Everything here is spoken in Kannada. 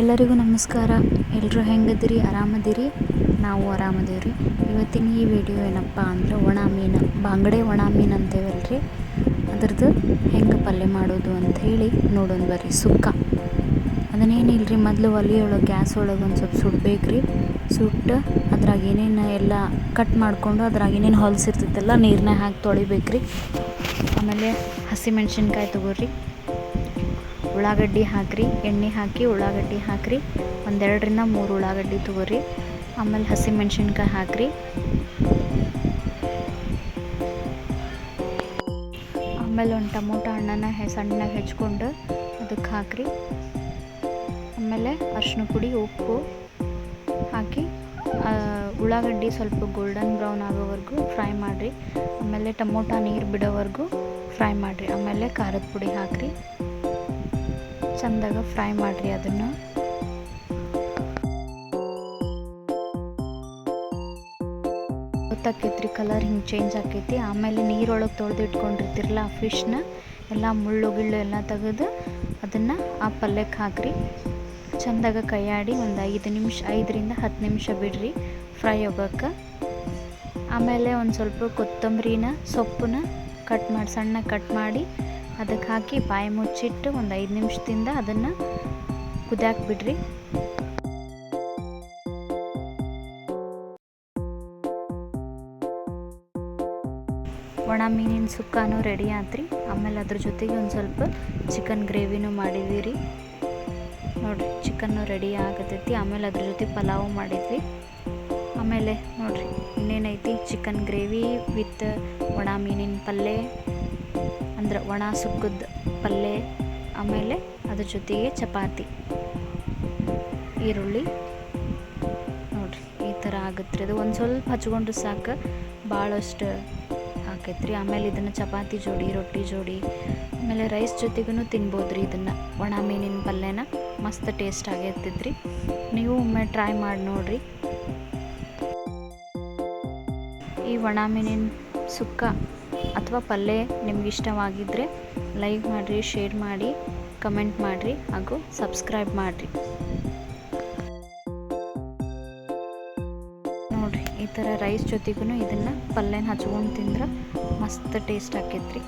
ಎಲ್ಲರಿಗೂ ನಮಸ್ಕಾರ. ಎಲ್ಲರೂ ಹೆಂಗದಿರಿ? ಆರಾಮದಿರಿ? ನಾವು ಆರಾಮದೇವ್ರಿ. ಇವತ್ತಿನ ಈ ವಿಡಿಯೋ ಏನಪ್ಪ ಅಂದ್ರೆ ಒಣ ಮೀನು ಬಾಂಗಡೆ ಒಣ ಮೀನು ಅಂತೇವಲ್ರಿ. ಅದ್ರದ್ದು ಹೆಂಗೆ ಪಲ್ಯ ಮಾಡೋದು ಅಂತ ಹೇಳಿ ನೋಡೋಣ ಬರ್ರಿ. ಸುಕ್ಕ. ಅದನ್ನೇನಿಲ್ಲರಿ ಮೊದಲು ಒಲೆಯೊಳಗೆ ಗ್ಯಾಸ್ ಒಳಗೆ ಒಂದು ಸ್ವಲ್ಪ ಸುಡ್ಬೇಕ್ರಿ ಸುಟ್ಟು, ಅದ್ರಾಗ ಏನೇನು ಎಲ್ಲ ಕಟ್ ಮಾಡಿಕೊಂಡು ಅದ್ರಾಗ ಏನೇನು ಹೊಲಸಿರ್ತೈತೆಲ್ಲ ನೀರನ್ನ ಹಾಕಿ ತೊಳಿಬೇಕ್ರಿ. ಆಮೇಲೆ ಹಸಿಮೆಣ್ಸಿನ್ಕಾಯಿ ತೊಗೊರಿ. ಉಳ್ಳಾಗಡ್ಡಿ ಹಾಕಿರಿ, ಎಣ್ಣೆ ಹಾಕಿ ಉಳ್ಳಾಗಡ್ಡಿ ಹಾಕಿರಿ, ಒಂದೆರಡರಿಂದ ಮೂರು ಉಳ್ಳಾಗಡ್ಡಿ ತೊಗೊರಿ. ಆಮೇಲೆ ಹಸಿಮೆಣ್ಸಿನ್ಕಾಯಿ ಹಾಕಿರಿ. ಆಮೇಲೆ ಒಂದು ಟೊಮೊಟೊ ಹಣ್ಣನ್ನು ಸಣ್ಣಗೆ ಹೆಚ್ಕೊಂಡು ಅದಕ್ಕೆ ಹಾಕಿರಿ. ಆಮೇಲೆ ಅರಿಶಿನ ಪುಡಿ, ಉಪ್ಪು ಹಾಕಿ ಉಳ್ಳಾಗಡ್ಡಿ ಸ್ವಲ್ಪ ಗೋಲ್ಡನ್ ಬ್ರೌನ್ ಆಗೋವರೆಗೂ ಫ್ರೈ ಮಾಡಿರಿ. ಆಮೇಲೆ ಟೊಮೊಟೊ ನೀರು ಬಿಡೋವರೆಗೂ ಫ್ರೈ ಮಾಡಿರಿ. ಆಮೇಲೆ ಖಾರದ ಪುಡಿ ಹಾಕಿರಿ. ಚಂದಾಗ ಫ್ರೈ ಮಾಡಿರಿ ಅದನ್ನು. ಗೊತ್ತಾಕೈತ್ರಿ ಕಲರ್ ಹಿಂಗೆ ಚೇಂಜ್ ಆಕೈತಿ. ಆಮೇಲೆ ನೀರೊಳಗೆ ತೊಳೆದು ಇಟ್ಕೊಂಡಿರ್ತಿರಲ್ಲ ಆ ಫಿಶ್ನ ಎಲ್ಲ ಮುಳ್ಳು ಗಿಳ್ಳು ಎಲ್ಲ ತೆಗೆದು ಅದನ್ನು ಆ ಪಲ್ಯಕ್ಕೆ ಹಾಕಿರಿ. ಚಂದಾಗ ಕೈಯಾಡಿ ಒಂದು ಐದು ನಿಮಿಷ, ಐದರಿಂದ ಹತ್ತು ನಿಮಿಷ ಬಿಡ್ರಿ ಫ್ರೈ ಆಗೋಕ್ಕೆ ಆಮೇಲೆ ಒಂದು ಸ್ವಲ್ಪ ಕೊತ್ತಂಬರಿನ, ಸೊಪ್ಪನ್ನ ಕಟ್ ಮಾಡಿ, ಸಣ್ಣ ಕಟ್ ಮಾಡಿ ಅದಕ್ಕೆ ಹಾಕಿ ಬಾಯಿ ಮುಚ್ಚಿಟ್ಟು ಒಂದು ಐದು ನಿಮಿಷದಿಂದ ಅದನ್ನು ಕುದಾಕ್ಬಿಡ್ರಿ ಬಿಡ್ರಿ ಒಣ ಮೀನಿನ ಸುಕ್ಕನೂ ರೆಡಿ ಆತ್ರಿ. ಆಮೇಲೆ ಅದ್ರ ಜೊತೆಗೆ ಒಂದು ಸ್ವಲ್ಪ ಚಿಕನ್ ಗ್ರೇವಿನೂ ಮಾಡಿದ್ವಿ ರೀ ನೋಡಿರಿ ಚಿಕನ್ನು ರೆಡಿ ಆಗತೈತಿ. ಆಮೇಲೆ ಅದ್ರ ಜೊತೆ ಪಲಾವು ಮಾಡಿದ್ವಿ. ಆಮೇಲೆ ನೋಡಿರಿ, ಇನ್ನೇನೈತಿ? ಚಿಕನ್ ಗ್ರೇವಿ ವಿತ್ ಒಣ ಮೀನಿನ ಪಲ್ಯ. ಅಂದ್ರೆ ಒಣ ಸುಕ್ಕದ ಪಲ್ಯ ಆಮೇಲೆ ಅದ್ರ ಜೊತೆಗೆ ಚಪಾತಿ. ಈರುಳ್ಳಿ. ನೋಡಿರಿ, ಈ ಥರ ಆಗುತ್ತೆ ಅದು ಒಂದು ಸ್ವಲ್ಪ ಹಚ್ಕೊಂಡ್ರೆ ಸಾಕು, ಭಾಳಷ್ಟು ಆಕೈತ್ರಿ ಆಮೇಲೆ ಇದನ್ನು ಚಪಾತಿ ಜೋಡಿ, ರೊಟ್ಟಿ ಜೋಡಿ, ಆಮೇಲೆ ರೈಸ್ ಜೊತೆಗೂ ತಿನ್ಬೋದು ರೀ ಇದನ್ನು. ಒಣ ಮೀನಿನ ಪಲ್ಯನ ಮಸ್ತ್ ಟೇಸ್ಟ್ ಆಗಿರ್ತೈತ್ರಿ ನೀವು ಒಮ್ಮೆ ಟ್ರೈ ಮಾಡಿ ನೋಡಿರಿ. ಈ ಒಣ ಮೀನಿನ ಸುಕ್ಕ ಅಥವಾ ಪಲ್ಯ ನಿಮ್ಗೆ ಇಷ್ಟವಾಗಿದ್ದರೆ ಲೈಕ್ ಮಾಡಿರಿ, ಶೇರ್ ಮಾಡಿ, ಕಮೆಂಟ್ ಮಾಡಿರಿ ಹಾಗೂ ಸಬ್ಸ್ಕ್ರೈಬ್ ಮಾಡಿರಿ. ನೋಡಿರಿ, ಈ ಥರ ರೈಸ್ ಜೊತೆಗೂ ಇದನ್ನು ಪಲ್ಯನ ಹಚ್ಕೊಂಡು ತಿಂದ್ರೆ ಮಸ್ತ್ ಟೇಸ್ಟ್ ಆಕೈತ್ರಿ.